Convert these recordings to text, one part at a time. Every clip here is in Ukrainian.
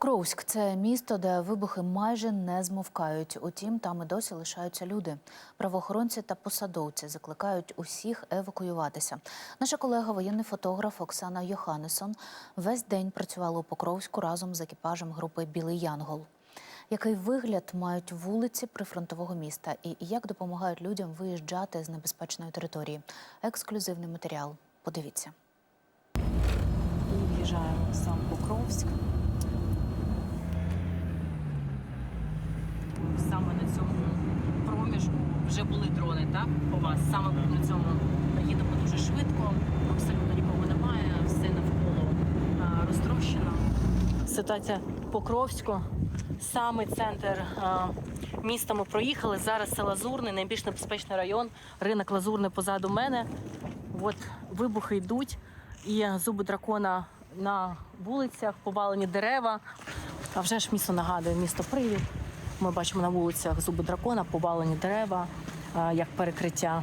Покровськ це місто, де вибухи майже не змовкають. Утім, там і досі лишаються люди. Правоохоронці та посадовці закликають усіх евакуюватися. Наша колега, воєнний фотограф Оксана Йоханесон, весь день працювала у Покровську разом з екіпажем групи Білий Янгол. Який вигляд мають вулиці прифронтового міста і як допомагають людям виїжджати з небезпечної території? Ексклюзивний матеріал. Подивіться. В'їжджаємо сам Покровськ. Саме на цьому проміжку вже були дрони, так? По вас. Саме на цьому їдемо дуже швидко, абсолютно нікого немає, все навколо розтрощено. Ситуація Покровську. Саме центр міста ми проїхали. Зараз це Лазурний, найбільш небезпечний район. Ринок Лазурний позаду мене. От вибухи йдуть, і зуби дракона на вулицях, повалені дерева. А вже ж місто нагадує місто Привід. Ми бачимо на вулицях зуби дракона, повалені дерева, а, як перекриття.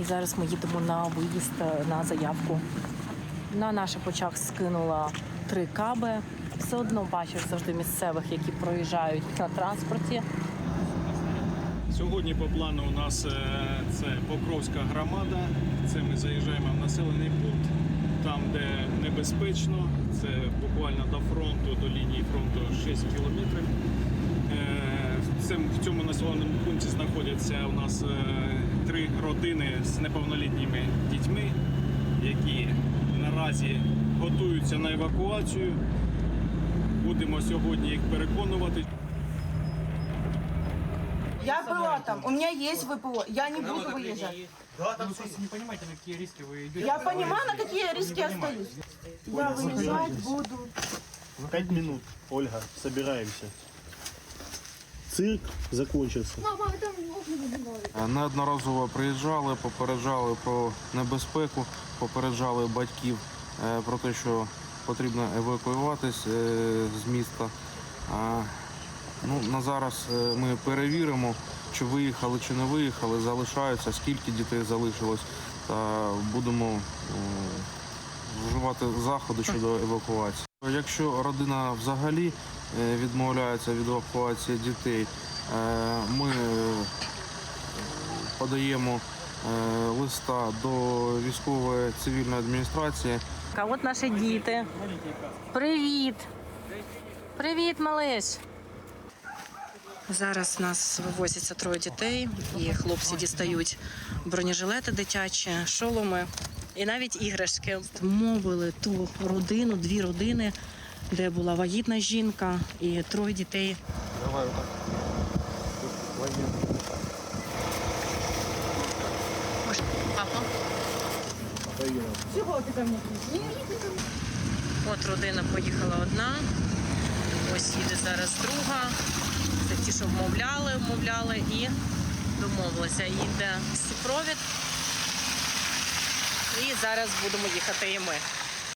І зараз ми їдемо на виїзд е, на заявку. На наших очах скинула три каби. Все одно бачиш завжди місцевих, які проїжджають на транспорті. Сьогодні по плану у нас е, це Покровська громада. Це ми заїжджаємо в населений пункт, там, де небезпечно. Це буквально до фронту, до лінії фронту 6 кілометрів. Е, В цьому, населеному пункті знаходяться у нас е, три родини з неповнолітніми дітьми, які наразі готуються на евакуацію. Будемо сьогодні їх переконувати. Я была там, у меня есть ВПО, я не буду выезжать. Да, там просто не понимаете, на какие риски вы идете. Я понимаю, на какие риски я остаюсь. Я выезжать буду. Пять минут, Ольга, собираемся. Цирк закончился. Неодноразово приїжджали, попереджали про небезпеку, попереджали батьків е, про те, що потрібно евакуюватись е, з міста. Ну, на зараз е, ми перевіримо, чи виїхали, чи не виїхали, залишаються, скільки дітей залишилось, та будемо е, вживати заходи щодо евакуації. Якщо родина взагалі е, відмовляється від евакуації дітей, ми подаємо листа до військової цивільної адміністрації. А от наші діти. Привіт! Привіт, малиш! Зараз нас вивозяться троє дітей, і хлопці дістають бронежилети дитячі, шоломи і навіть іграшки. Мовили ту родину, дві родини, де була вагітна жінка і троє дітей. Давай Папа. От родина поїхала одна. Ось їде зараз друга. Ті, що вмовляли, вмовляли і домовилися. Їде супровід. І зараз будемо їхати і ми.